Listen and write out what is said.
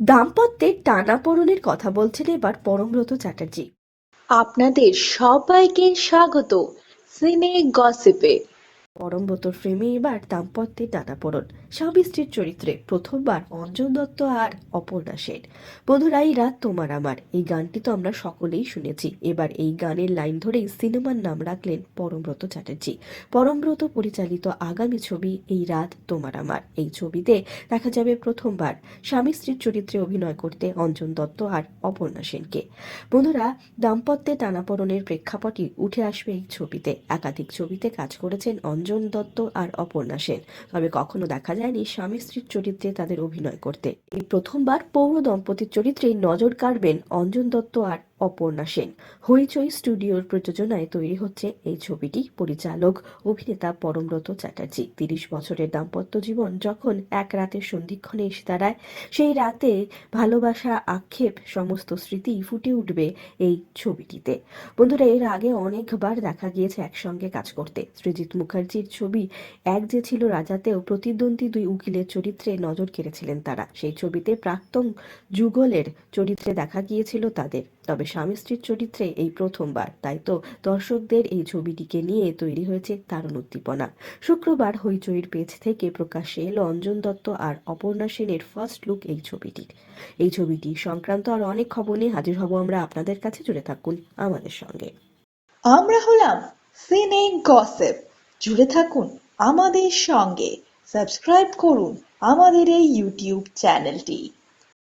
দাম্পত্যের টানাপোড়েনের কথা বলছেন এবার পরমব্রত চ্যাটার্জি। আপনাদের সবাইকে স্বাগত। সিনে গসিপে। পরমব্রতর ফ্রেমে এবার দাম্পত্যের টানাপোড়েন স্বামী স্ত্রীর চরিত্রে প্রথমবার অঞ্জন দত্ত আর অপর্ণা সেন। বন্ধুরা, এই রাত তোমার আমার। এই গানটি তো আমরা সকলেই শুনেছি। এবার এই গানের লাইন ধরেই সিনেমার নাম রাখলেন পরমব্রত চ্যাটার্জি। পরমব্রত পরিচালিত আগামী ছবি, এই রাত তোমার আমার। এই ছবিতে দেখা যাবে প্রথমবার স্বামী স্ত্রীর চরিত্রে অভিনয় করতে অঞ্জন দত্ত আর অপর্ণা সেনকে। বন্ধুরা, দাম্পত্যে টানাপোড়েনের প্রেক্ষাপটই উঠে আসবে এই ছবিতে। একাধিক ছবিতে কাজ করেছেন অঞ্জন দত্ত আর অপর্ণা সেন। তবে কখনো দেখা যায়নি স্বামী স্ত্রীর চরিত্রে তাদের অভিনয় করতে। এই প্রথমবার পৌর দম্পতির চরিত্রে নজর কাড়বেন অঞ্জন দত্ত আর অপর্ণা সেন। হইচই স্টুডিওর প্রযোজনায় তৈরি হচ্ছে এই ছবিটি। পরিচালক, অভিনেতা পরমব্রত চ্যাটার্জি। তিরিশ বছরের দাম্পত্য জীবন যখন এক রাতের সন্ধিক্ষণে এসে দাঁড়ায়, সেই রাতে ভালোবাসা, আক্ষেপ, সমস্ত স্মৃতি ফুটে উঠবে এই ছবিটিতে। বন্ধুরা, এর আগে অনেকবার দেখা গিয়েছে একসঙ্গে কাজ করতে। সৃজিত মুখার্জির ছবি এক যে ছিল রাজাতেও প্রতিদ্বন্দ্বী দুই উকিলের চরিত্রে নজর কেড়েছিলেন তারা। সেই ছবিতে প্রাক্তন যুগলের চরিত্রে দেখা গিয়েছিল তাদের। তবে স্বামী স্ত্রীর চরিত্রে এই প্রথমবার, তাই তো? দর্শকদের এই ছবিটিকে নিয়ে তৈরি হয়েছে দারুণ উদ্দীপনা। শুক্রবার হইচইর পেজ থেকে প্রকাশ্যে এলো অঞ্জন দত্ত আর অপর্ণা সেনের ফার্স্ট লুক এই ছবিটির। এই ছবিটি সংক্রান্ত আর অনেক খবর নিয়ে হাজির হব আমরা আপনাদের কাছে, জুড়ে থাকুন আমাদের সঙ্গে। আমরা হলাম সিনে গসেপ। জুড়ে থাকুন আমাদের সঙ্গে। সাবস্ক্রাইব করুন আমাদের এই ইউটিউব চ্যানেলটি।